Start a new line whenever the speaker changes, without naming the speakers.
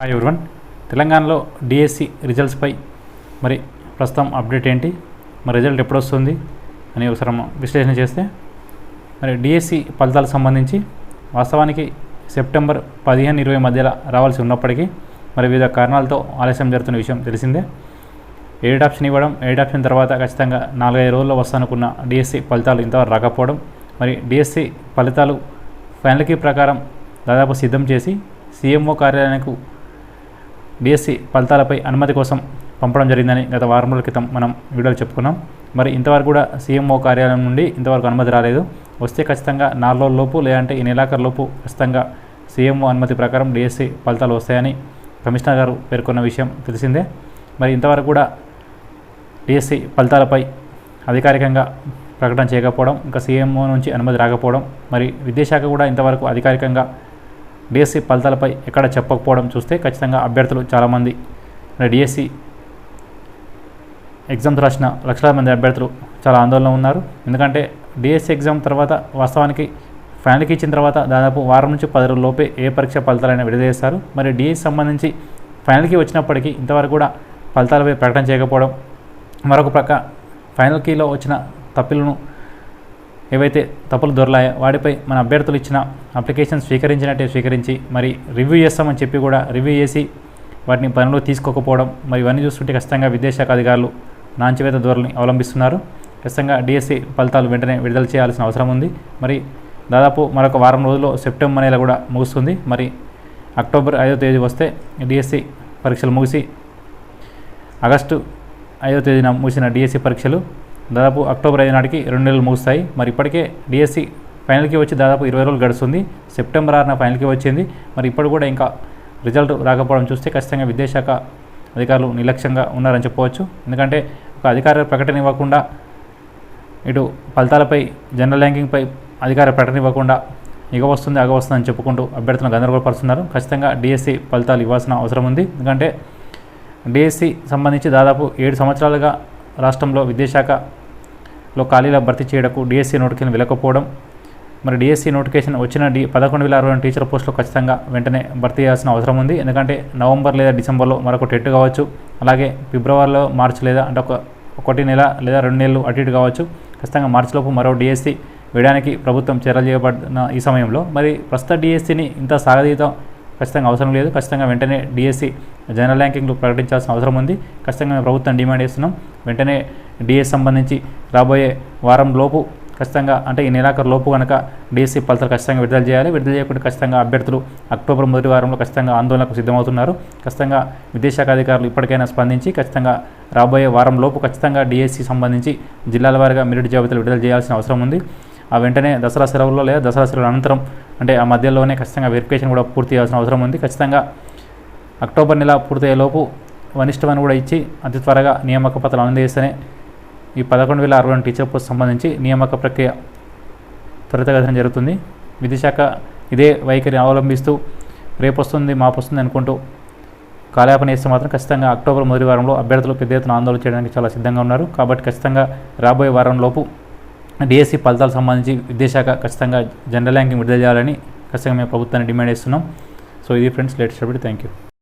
Hi everyone తెలంగాణలో DSC రిజల్ట్స్పై మరి ప్రస్తుతం అప్డేట్ ఏంటి? మరి రిజల్ట్ ఎప్పుడు వస్తుంది? అని ఒకసారి విశ్లేషణ చేస్తే మరి డిఎస్సి ఫలితాలకు సంబంధించి వాస్తవానికి సెప్టెంబర్ పదిహేను ఇరవై మధ్యలో రావాల్సి ఉన్నప్పటికీ మరి వివిధ కారణాలతో ఆలస్యం జరుగుతున్న విషయం తెలిసిందే. ఎయిడ్ ఆప్షన్ ఇవ్వడం ఎయిడ్ ఆప్షన్ తర్వాత ఖచ్చితంగా నాలుగైదు రోజుల్లో వస్తానుకున్న డిఎస్సి ఫలితాలు ఇంతవరకు రాకపోవడం మరి డిఎస్సి ఫలితాలు ఫైనల్కి ప్రకారం దాదాపు సిద్ధం చేసి సీఎంఓ కార్యాలయానికి బీఎస్సీ ఫలితాలపై అనుమతి కోసం పంపడం జరిగిందని గత వారం రోజుల క్రితం మనం వీడియోలు చెప్పుకున్నాం. మరి ఇంతవరకు కూడా సీఎంఓ కార్యాలయం నుండి ఇంతవరకు అనుమతి రాలేదు. వస్తే ఖచ్చితంగా నాలుగు రోజుల లోపు లేదంటే ఈ నెలాఖరు లోపు ఖచ్చితంగా సీఎంఓ అనుమతి ప్రకారం డిఎస్సీ ఫలితాలు వస్తాయని కమిషనర్ గారు పేర్కొన్న విషయం తెలిసిందే. మరి ఇంతవరకు కూడా డిఎస్సీ ఫలితాలపై అధికారికంగా ప్రకటన చేయకపోవడం ఇంకా సీఎంఓ నుంచి అనుమతి రాకపోవడం మరి విద్యాశాఖ కూడా ఇంతవరకు అధికారికంగా డిఎస్సి ఫలితాలపై ఎక్కడ చెప్పకపోవడం చూస్తే ఖచ్చితంగా అభ్యర్థులు చాలామంది డిఎస్సి ఎగ్జామ్స్ రాసిన లక్షలాది మంది అభ్యర్థులు చాలా ఆందోళన ఉన్నారు. ఎందుకంటే డిఎస్సి ఎగ్జామ్ తర్వాత వాస్తవానికి ఫైనల్కి ఇచ్చిన తర్వాత దాదాపు వారం నుంచి పది రోజుల లోపే ఏ పరీక్ష ఫలితాలైనా విడుదల చేస్తారు. మరి డిఎస్సి సంబంధించి ఫైనల్కి వచ్చినప్పటికీ ఇంతవరకు కూడా ఫలితాలపై ప్రకటన చేయకపోవడం మరొక ప్రక్క ఫైనల్ కీలో వచ్చిన తప్పులను ఏవైతే తప్పులు దొరలాయో వాటిపై మన అభ్యర్థులు ఇచ్చిన అప్లికేషన్ స్వీకరించినట్టే స్వీకరించి మరి రివ్యూ చేస్తామని చెప్పి కూడా రివ్యూ చేసి వాటిని పనిలో తీసుకోకపోవడం మరి ఇవన్నీ చూస్తుంటే ఖచ్చితంగా విదేశాఖ అధికారులు నాంచివేత ధోరణి అవలంబిస్తున్నారు. ఖచ్చితంగా డిఎస్సి ఫలితాలు వెంటనే విడుదల చేయాల్సిన అవసరం ఉంది. మరి దాదాపు మరొక వారం రోజుల్లో సెప్టెంబర్ నెల కూడా ముగుస్తుంది. మరి అక్టోబర్ ఐదో తేదీ వస్తే డిఎస్సి పరీక్షలు ముగిసి ఆగస్టు ఐదో తేదీన ముగిసిన డిఎస్సి పరీక్షలు దాదాపు అక్టోబర్ ఐదు నాటికి రెండు నెలలు ముగుస్తాయి. మరి ఇప్పటికే డిఎస్సి ఫైనల్కి వచ్చి దాదాపు ఇరవై రోజులు గడుస్తుంది. సెప్టెంబర్ ఆరున ఫైనల్కి వచ్చింది. మరి ఇప్పుడు కూడా ఇంకా రిజల్ట్ రాకపోవడం చూస్తే ఖచ్చితంగా విద్యాశాఖ అధికారులు నిర్లక్ష్యంగా ఉన్నారని చెప్పవచ్చు. ఎందుకంటే ఒక అధికార ప్రకటన ఇవ్వకుండా ఇటు ఫలితాలపై జనరల్ ర్యాంకింగ్పై అధికార ప్రకటన ఇవ్వకుండా ఇక వస్తుంది అగ వస్తుందని చెప్పుకుంటూ అభ్యర్థులను గందరగోళపరుస్తున్నారు ఖచ్చితంగా డిఎస్సి ఫలితాలు ఇవ్వాల్సిన అవసరం ఉంది. ఎందుకంటే డిఎస్సి సంబంధించి దాదాపు ఏడు సంవత్సరాలుగా రాష్ట్రంలో విద్యాశాఖ లో ఖాళీల భర్తీ చేయడకు డిఎస్సీ నోటిఫికేషన్ వెళ్ళకపోవడం. మరి డిఎస్సి నోటిఫికేషన్ వచ్చిన డి పదకొండు వేల అరవై టీచర్ పోస్టులు ఖచ్చితంగా వెంటనే భర్తీ చేయాల్సిన అవసరం ఉంది. ఎందుకంటే నవంబర్ లేదా డిసెంబర్లో మరొక టెట్ కావచ్చు. అలాగే ఫిబ్రవరిలో మార్చి లేదా అంటే ఒక ఒకటి నెల లేదా రెండు నెలలు అటు ఇటు కావచ్చు. ఖచ్చితంగా మార్చిలోపు మరో డిఎస్సీ వేయడానికి ప్రభుత్వం చర్యలు చేయబడిన ఈ సమయంలో. మరి ప్రస్తుత డిఎస్సీని ఇంత సాగదీతం ఖచ్చితంగా అవసరం లేదు. ఖచ్చితంగా వెంటనే డిఎస్సీ జనరల్ ర్యాంకింగ్లు ప్రకటించాల్సిన అవసరం ఉంది. ఖచ్చితంగా మేము ప్రభుత్వం డిమాండ్ చేస్తున్నాం. వెంటనే డిఏ సంబంధించి రాబోయే వారం లోపు ఖచ్చితంగా అంటే ఈ నెలాఖరు లోపు కనుక డిఎస్సి ఫలితాలు ఖచ్చితంగా విడుదల చేయాలి. విడుదల చేయకుండా ఖచ్చితంగా అభ్యర్థులు అక్టోబర్ మొదటి వారంలో ఖచ్చితంగా ఆందోళనకు సిద్ధమవుతున్నారు. ఖచ్చితంగా విదేశాఖ అధికారులు ఇప్పటికైనా స్పందించి ఖచ్చితంగా రాబోయే వారం లోపు ఖచ్చితంగా డీఎస్సీ సంబంధించి జిల్లాల వారిగా మెరిట్ జాబితాలు విడుదల చేయాల్సిన అవసరం ఉంది. ఆ వెంటనే దసరా సెలవుల్లో లేదా దసరా సెలవుల అనంతరం అంటే ఆ మధ్యలోనే ఖచ్చితంగా వెరిఫికేషన్ కూడా పూర్తి చేయాల్సిన అవసరం ఉంది. ఖచ్చితంగా అక్టోబర్ నెల పూర్తయ్యేలోపు వనిష్టమని కూడా ఇచ్చి అతి త్వరగా నియామక పత్రాలు అందజేస్తేనే ఈ పదకొండు వేల అరవై టీచర్ పోస్ట్ సంబంధించి నియామక ప్రక్రియ త్వరితగతిన జరుగుతుంది. విద్యాశాఖ ఇదే వైఖరి అవలంబిస్తూ రేపు వస్తుంది మాపు వస్తుంది అనుకుంటూ కాలయాపన చేస్తే మాత్రం ఖచ్చితంగా అక్టోబర్ మొదటి వారంలో అభ్యర్థులు పెద్ద ఎత్తున ఆందోళన చేయడానికి చాలా సిద్ధంగా ఉన్నారు. కాబట్టి ఖచ్చితంగా రాబోయే వారంలోపు డిఎస్సి ఫలితాలకు సంబంధించి విద్యాశాఖ ఖచ్చితంగా జనరల్ ర్యాంకింగ్ విడుదల చేయాలని ఖచ్చితంగా మేము ప్రభుత్వాన్ని డిమాండ్ చేస్తున్నాం. సో ఇది friends latest update. Thank you